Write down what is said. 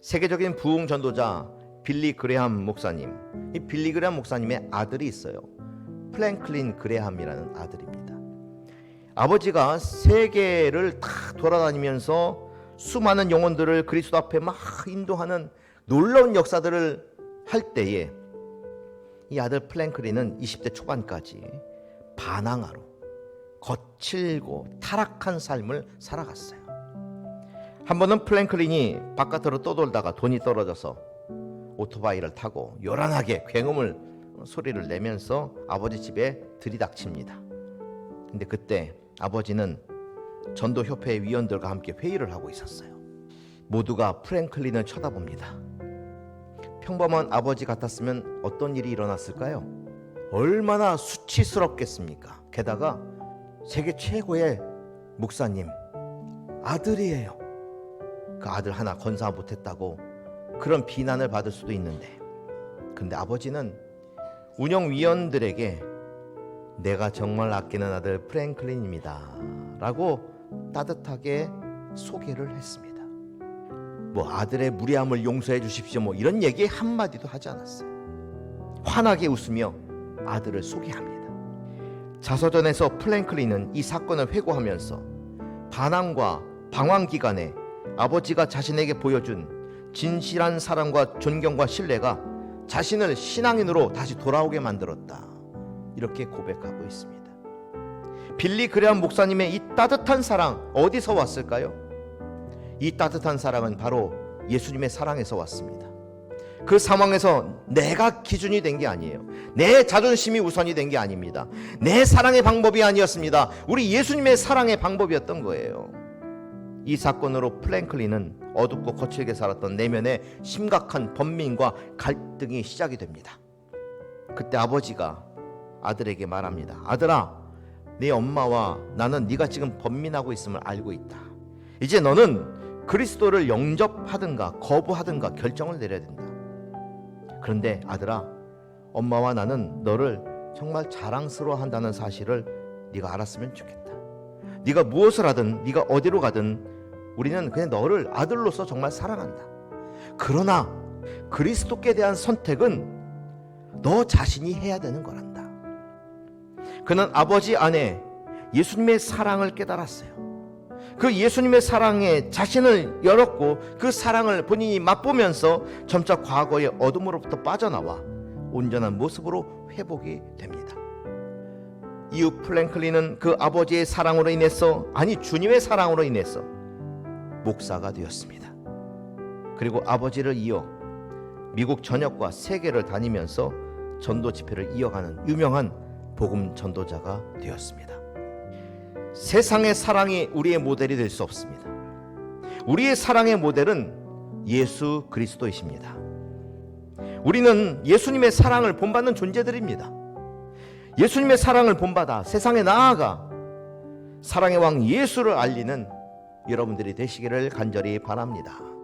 세계적인 부흥 전도자 빌리 그레함 목사님. 이 빌리 그레함 목사님의 아들이 있어요. 플랭클린 그레함이라는 아들입니다. 아버지가 세계를 다 돌아다니면서 수많은 영혼들을 그리스도 앞에 막 인도하는 놀라운 역사들을 할 때에 이 아들 플랭클린은 20대 초반까지 반항아로 거칠고 타락한 삶을 살아갔어요. 한 번은 플랭클린이 바깥으로 떠돌다가 돈이 떨어져서 오토바이를 타고 요란하게 굉음을 소리를 내면서 아버지 집에 들이닥칩니다. 근데 그때 아버지는 전도 협회 위원들과 함께 회의를 하고 있었어요. 모두가 프랭클린을 쳐다봅니다. 평범한 아버지 같았으면 어떤 일이 일어났을까요? 얼마나 수치스럽겠습니까? 게다가 세계 최고의 목사님 아들이에요. 그 아들 하나 건사 못했다고 그런 비난을 받을 수도 있는데. 근데 아버지는 운영위원들에게 내가 정말 아끼는 아들 프랭클린입니다 라고 따뜻하게 소개를 했습니다. 뭐 아들의 무례함을 용서해 주십시오 뭐 이런 얘기 한마디도 하지 않았어요. 환하게 웃으며 아들을 소개합니다. 자서전에서 플랭클린은 이 사건을 회고하면서 반항과 방황 기간에 아버지가 자신에게 보여준 진실한 사랑과 존경과 신뢰가 자신을 신앙인으로 다시 돌아오게 만들었다. 이렇게 고백하고 있습니다. 빌리 그레함 목사님의 이 따뜻한 사랑 어디서 왔을까요? 이 따뜻한 사랑은 바로 예수님의 사랑에서 왔습니다. 그 상황에서 내가 기준이 된 게 아니에요. 내 자존심이 우선이 된 게 아닙니다. 내 사랑의 방법이 아니었습니다. 우리 예수님의 사랑의 방법이었던 거예요. 이 사건으로 플랭클린은 어둡고 거칠게 살았던 내면의 심각한 번민과 갈등이 시작이 됩니다. 그때 아버지가 아들에게 말합니다. 아들아, 네 엄마와 나는 네가 지금 번민하고 있음을 알고 있다. 이제 너는 그리스도를 영접하든가 거부하든가 결정을 내려야 된다. 그런데 아들아, 엄마와 나는 너를 정말 자랑스러워한다는 사실을 네가 알았으면 좋겠다. 네가 무엇을 하든 네가 어디로 가든 우리는 그냥 너를 아들로서 정말 사랑한다. 그러나 그리스도께 대한 선택은 너 자신이 해야 되는 거란다. 그는 아버지 안에 예수님의 사랑을 깨달았어요. 그 예수님의 사랑에 자신을 열었고 그 사랑을 본인이 맛보면서 점차 과거의 어둠으로부터 빠져나와 온전한 모습으로 회복이 됩니다. 이후 플랭클린은 그 아버지의 사랑으로 인해서 아니 주님의 사랑으로 인해서 목사가 되었습니다. 그리고 아버지를 이어 미국 전역과 세계를 다니면서 전도 집회를 이어가는 유명한 복음 전도자가 되었습니다. 세상의 사랑이 우리의 모델이 될 수 없습니다. 우리의 사랑의 모델은 예수 그리스도이십니다. 우리는 예수님의 사랑을 본받는 존재들입니다. 예수님의 사랑을 본받아 세상에 나아가 사랑의 왕 예수를 알리는 여러분들이 되시기를 간절히 바랍니다.